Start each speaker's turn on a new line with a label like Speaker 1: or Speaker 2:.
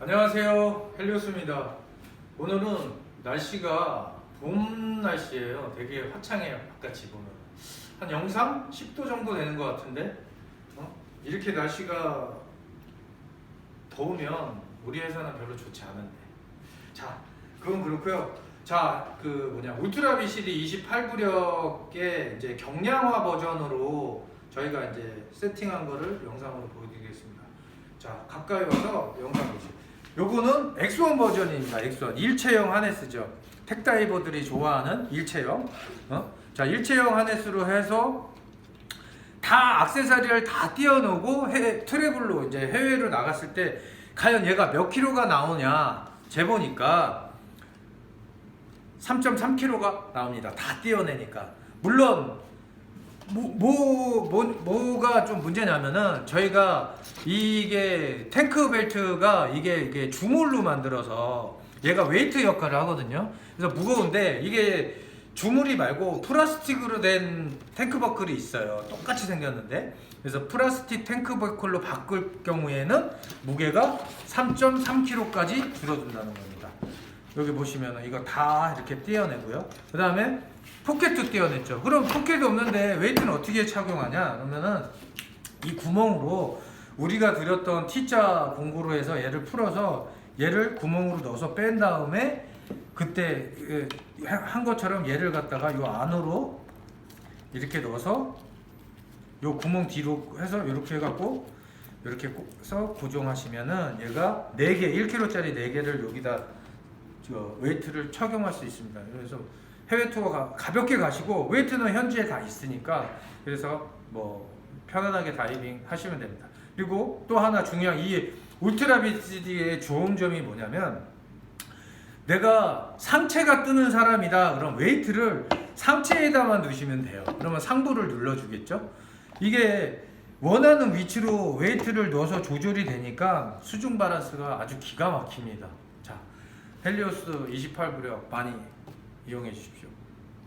Speaker 1: 안녕하세요. 헬리오스입니다. 오늘은 날씨가 봄 날씨예요. 되게 화창해요. 바깥이 보면. 한 영상? 10도 정도 되는 것 같은데? 어? 이렇게 날씨가 더우면 우리 회사는 별로 좋지 않은데. 자 그건 그렇고요. 자 그 뭐냐. 울트라 비시디 28부력의 이제 경량화 버전으로 저희가 이제 세팅한 거를 영상으로 보여드리겠습니다. 자 가까이 와서 영상 보시죠 요거는 X1 버전입니다 X1 일체형 하네스죠 택다이버들이 좋아하는 일체형 어? 자 일체형 하네스로 해서 다 악세사리를 다 띄워놓고 해, 트래블로 이제 해외로 나갔을 때 과연 얘가 몇 킬로가 나오냐 재보니까 3.3kg가 나옵니다. 다 띄어내니까. 물론 뭐, 뭐, 뭐, 뭐가 좀 문제냐면은 저희가 이게 탱크 벨트가 이게, 이게 주물로 만들어서 얘가 웨이트 역할을 하거든요. 그래서 무거운데 이게 주물이 말고 플라스틱으로 된 탱크 버클이 있어요. 똑같이 생겼는데. 그래서 플라스틱 탱크 버클로 바꿀 경우에는 무게가 3.3kg까지 줄어든다는 겁니다. 여기 보시면 이거 다 이렇게 띄어내고요. 그 다음에 포켓도 띄어냈죠. 그럼 포켓이 없는데 웨이트는 어떻게 착용하냐? 그러면은 이 구멍으로 우리가 드렸던 T자 공구로 해서 얘를 풀어서 얘를 구멍으로 넣어서 뺀 다음에 그때 그한 것처럼 얘를 갖다가 요 안으로 이렇게 넣어서 요 구멍 뒤로 해서 이렇게 해갖고 이렇게 해서 고정하시면은 얘가 4개 1kg짜리 4개를 여기다 저 웨이트를 착용할 수 있습니다. 그래서 해외 투어 가, 가볍게 가시고 웨이트는 현지에 다 있으니까 그래서 뭐 편안하게 다이빙 하시면 됩니다. 그리고 또 하나 중요한 이 울트라 비치디의 좋은 점이 뭐냐면 내가 상체가 뜨는 사람이다. 그럼 웨이트를 상체에다만 두시면 돼요. 그러면 상부를 눌러주겠죠. 이게 원하는 위치로 웨이트를 넣어서 조절이 되니까 수중 바란스가 아주 기가 막힙니다. 자, 헬리오스 28부력 많이 이용해 주십시오.